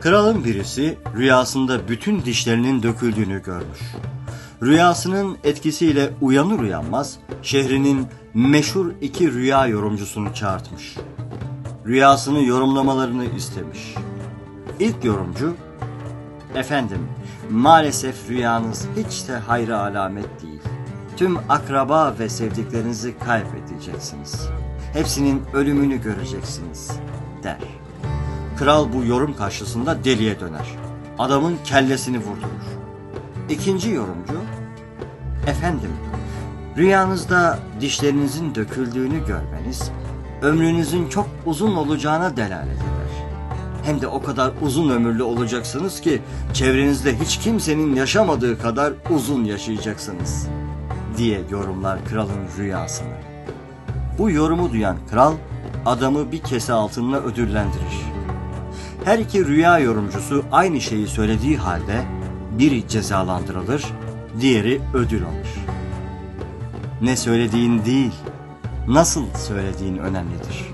Kralın birisi rüyasında bütün dişlerinin döküldüğünü görmüş. Rüyasının etkisiyle uyanır uyanmaz şehrinin meşhur iki rüya yorumcusunu çağırtmış. Rüyasını yorumlamalarını istemiş. İlk yorumcu, efendim maalesef rüyanız hiç de hayra alamet değil. Tüm akraba ve sevdiklerinizi kaybedeceksiniz. Hepsinin ölümünü göreceksiniz der. Kral bu yorum karşısında deliye döner. Adamın kellesini vurdurur. İkinci yorumcu, efendim rüyanızda dişlerinizin döküldüğünü görmeniz ömrünüzün çok uzun olacağına delalet eder. Hem de o kadar uzun ömürlü olacaksınız ki çevrenizde hiç kimsenin yaşamadığı kadar uzun yaşayacaksınız diye yorumlar kralın rüyasını. Bu yorumu duyan kral adamı bir kese altınla ödüllendirir. Her iki rüya yorumcusu aynı şeyi söylediği halde biri cezalandırılır, diğeri ödül alır. Ne söylediğin değil, nasıl söylediğin önemlidir.